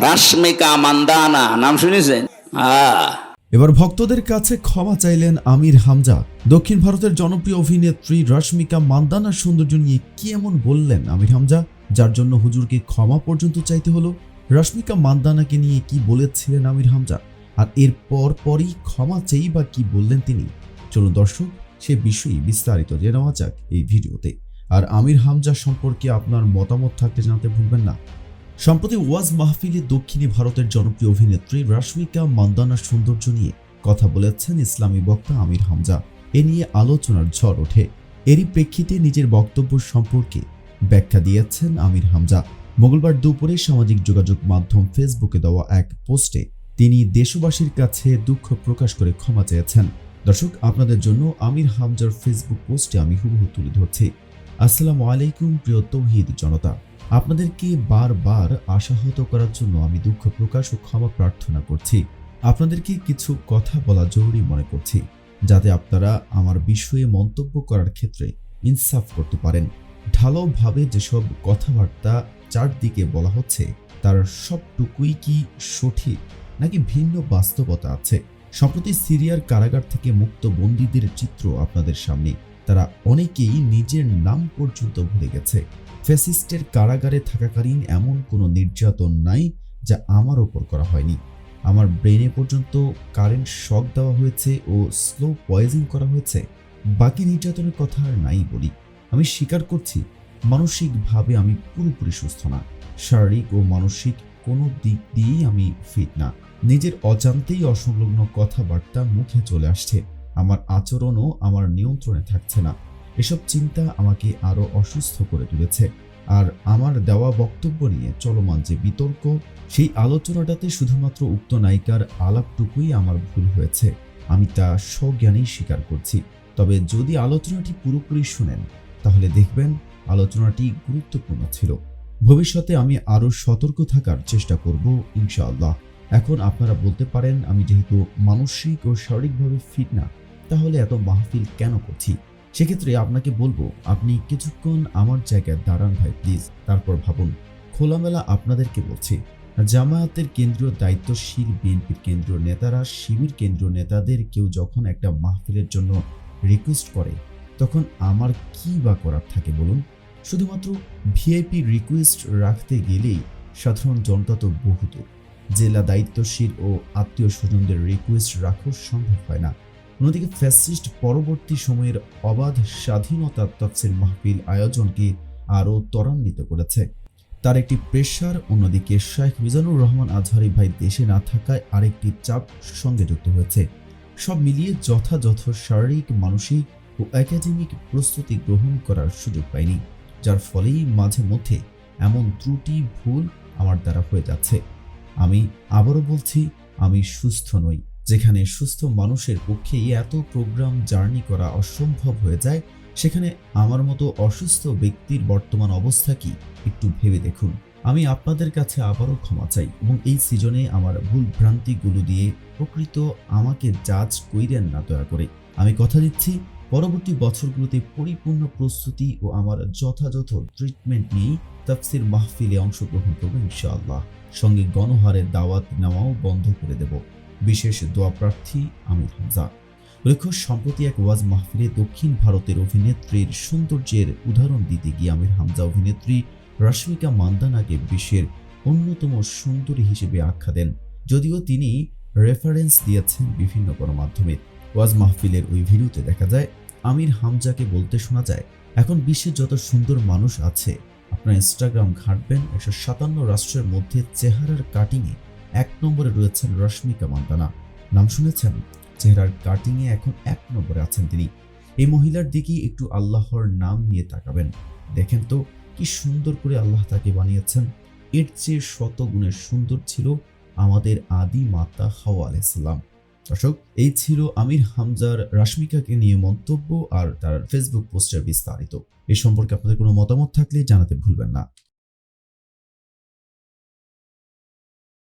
রাশ্মিকা মান্দানা নাম শুনেছেন? এবার ভক্তদের কাছে ক্ষমা চাইলেন আমির হামজা। দক্ষিণ ভারতের জনপ্রিয় অভিনেত্রী রশ্মিকা মান্দানার সৌন্দর্য নিয়ে কি এমন বললেন আমির হামজা? যার জন্য হুজুরকে ক্ষমা পর্যন্ত চাইতে হলো। রশ্মিকা মান্দানাকে নিয়ে কি বলেছিলেন আমির হামজা? আর এর পর পরই ক্ষমা চেয়েই বা কি বললেন তিনি? চলুন দর্শক, সে বিষয়ে বিস্তারিত জেনে নেওয়া যাক এই ভিডিওতে। আর আমির হামজা সম্পর্কে আপনার মতামত থাকতে জানাতে ভুলবেন না। সম্প্রতি ওয়াজ মাহফিলে দক্ষিণী ভারতের জনপ্রিয় অভিনেত্রী রাশমিকা মান্দানার সৌন্দর্য নিয়ে কথা বলেছেন ইসলামী বক্তা আমির হামজা। এ নিয়ে আলোচনার ঝড় ওঠে। এরই প্রেক্ষিতে নিজের বক্তব্য সম্পর্কে ব্যাখ্যা দিয়েছেন আমির হামজা। মঙ্গলবার দুপুরে সামাজিক যোগাযোগ মাধ্যম ফেসবুকে দেওয়া এক পোস্টে তিনি দেশবাসীর কাছে দুঃখ প্রকাশ করে ক্ষমা চেয়েছেন। দর্শক, আপনাদের জন্য আমির হামজার ফেসবুক পোস্টে আমি হুবহু তুলে ধরছি। আসসালামু আলাইকুম, প্রিয় তৌহিদ জনতা। আপনাদেরকে বারবার আশাহত করার জন্য আমি দুঃখ প্রকাশ ও ক্ষমা প্রার্থনা করছি। আপনাদেরকে কিছু কথা বলা জরুরি মনে করছি, যাতে আপনারা আমার বিষয়ে মন্তব্য করার ক্ষেত্রে ইনসাফ করতে পারেন। ঢালাওভাবে যেসব কথাবার্তা চারদিকে বলা হচ্ছে, তার সবটুকুই কি সঠিক নাকি ভিন্ন বাস্তবতা আছে? সম্প্রতি সিরিয়ার কারাগার থেকে মুক্ত বন্দীদের চিত্র আপনাদের সামনে। তারা অনেকেই নিজের নাম পর্যন্ত ভুলে গেছে। ফ্যাসিস্টের কারাগারে থাকাকালীন এমন কোনো নির্যাতন নাই যা আমার ওপর করা হয়নি। আমার ব্রেনে পর্যন্ত কারেন্ট শক দেওয়া হয়েছে ও স্লো পয়জন করা হয়েছে। বাকি নির্যাতনের কথা আর নাই বলি। আমি স্বীকার করছি, মানসিকভাবে আমি পুরোপুরি সুস্থ না। শারীরিক ও মানসিক কোনো দিক দিয়েই আমি ফিট না। নিজের অজান্তেই অসংলগ্ন কথাবার্তা মুখে চলে আসছে। আমার আচরণও আমার নিয়ন্ত্রণে থাকছে না। এসব চিন্তা আমাকে আরও অসুস্থ করে তুলেছে। আর আমার দেওয়া বক্তব্য নিয়ে চলমান যে বিতর্ক, সেই আলোচনাটাতে শুধুমাত্র উক্ত নায়িকার আলাপটুকুই আমার ভুল হয়েছে। আমি তা সজ্ঞানেই স্বীকার করছি। তবে যদি আলোচনাটি পুরোপুরি শুনেন, তাহলে দেখবেন আলোচনাটি গুরুত্বপূর্ণ ছিল। ভবিষ্যতে আমি আরও সতর্ক থাকার চেষ্টা করব ইনশাআল্লাহ। এখন আপনারা বলতে পারেন, আমি যেহেতু মানসিক ও শারীরিকভাবে ফিট না, তাহলে এত মাহফিল কেন করছি? সেক্ষেত্রে আপনাকে বলব, আপনি কিছুক্ষণ আমার জায়গায় দাঁড়ান ভাই, প্লিজ। তারপর ভাবুন, খোলামেলা আপনাদেরকে বলছি, জামায়াতের কেন্দ্রীয় দায়িত্বশীল বিএনপির কেন্দ্রীয় নেতারা, শিবির কেন্দ্রীয় নেতাদের কেউ যখন একটা মাহফিলের জন্য রিকোয়েস্ট করে, তখন আমার কি বা করার থাকে বলুন? শুধুমাত্র ভিআইপি রিকোয়েস্ট রাখতে গেলেই সাধারণ জনতা তো বহুত জেলা দায়িত্বশীল ও আত্মীয় স্বজনদের রিকোয়েস্ট রাখা সম্ভব হয় না। অন্যদিকে ফ্যাসিস্ট পরবর্তী সময়ের অবাধ স্বাধীনতা তফসিল মাহফিল আয়োজনকে আরও ত্বরান্বিত করেছে। তার একটি প্রেশার অন্যদিকে শেখ মিজানুর রহমান আজহারি ভাই দেশে না থাকায় আরেকটি চাপ সঙ্গে যুক্ত হয়েছে। সব মিলিয়ে যথাযথ শারীরিক, মানসিক ও একাডেমিক প্রস্তুতি গ্রহণ করার সুযোগ পাইনি, যার ফলেই মাঝে মধ্যে এমন ত্রুটি, ভুল আমার দ্বারা হয়ে যাচ্ছে। আমি আবারও বলছি, আমি সুস্থ নই। যেখানে সুস্থ মানুষের পক্ষে এত প্রোগ্রাম জার্নি করা অসম্ভব হয়ে যায়, সেখানে আমার মতো অসুস্থ ব্যক্তির বর্তমান অবস্থা কি? একটু ভেবে দেখুন। আমি আপনাদের কাছে আবারও ক্ষমা চাই এবং এই সিজনে আমার ভুল ভ্রান্তিগুলো দিয়ে প্রকৃত আমাকে জাজ কইরেন না দয়া করে। আমি কথা দিচ্ছি, পরবর্তী বছরগুলোতে পরিপূর্ণ প্রস্তুতি ও আমার যথাযথ ট্রিটমেন্ট নিয়েই তাফসির মাহফিলে অংশগ্রহণ করব ইনশাআল্লাহ। সঙ্গে গণহারের দাওয়াত নেওয়াও বন্ধ করে দেব। বিশেষ দোয়া প্রার্থী আমির হামজা। উল্লেখ্য সম্প্রতি এক ওয়াজ মাহফিলে দক্ষিণ ভারতের অভিনেত্রীর সৌন্দর্যের উদাহরণ দিতে গিয়ে আমির হামজা অভিনেত্রী রশ্মিকা মান্দানাকে বিশ্বের অন্যতম সুন্দরী হিসেবে আখ্যা দেন। যদিও তিনি রেফারেন্স দিয়েছেন বিভিন্ন গণমাধ্যমে। ওয়াজ মাহফিলের ওই ভিডিওতে দেখা যায়, আমির হামজাকে বলতে শোনা যায়, এখন বিশ্বের যত সুন্দর মানুষ আছে, আপনার ইনস্টাগ্রাম ঘাঁটবেন, একশো সাতান্ন রাষ্ট্রের মধ্যে চেহারার কাটিংয়ে এক নম্বরে রয়েছেন রশ্মিকা মান্দানা নাম শুনেছেন? চেহারার কাটিংয়ে এখন এক নম্বরে আছেন তিনি। এই মহিলার দিকেই একটু আল্লাহর নাম নিয়ে তাকাবেন। দেখেন তো, কি সুন্দর করে আল্লাহ তাকে বানিয়েছেন। এর চেয়ে শত গুণের সুন্দর ছিল আমাদের আদি মাতা হাওয়া আলাইসাল্লাম দর্শক, এই ছিল আমির হামজার রাশমিকাকে নিয়ে মন্তব্য আর তার ফেসবুক পোস্টার বিস্তারিত। এ সম্পর্কে আপনাদের কোনো মতামত থাকলে জানাতে ভুলবেন না।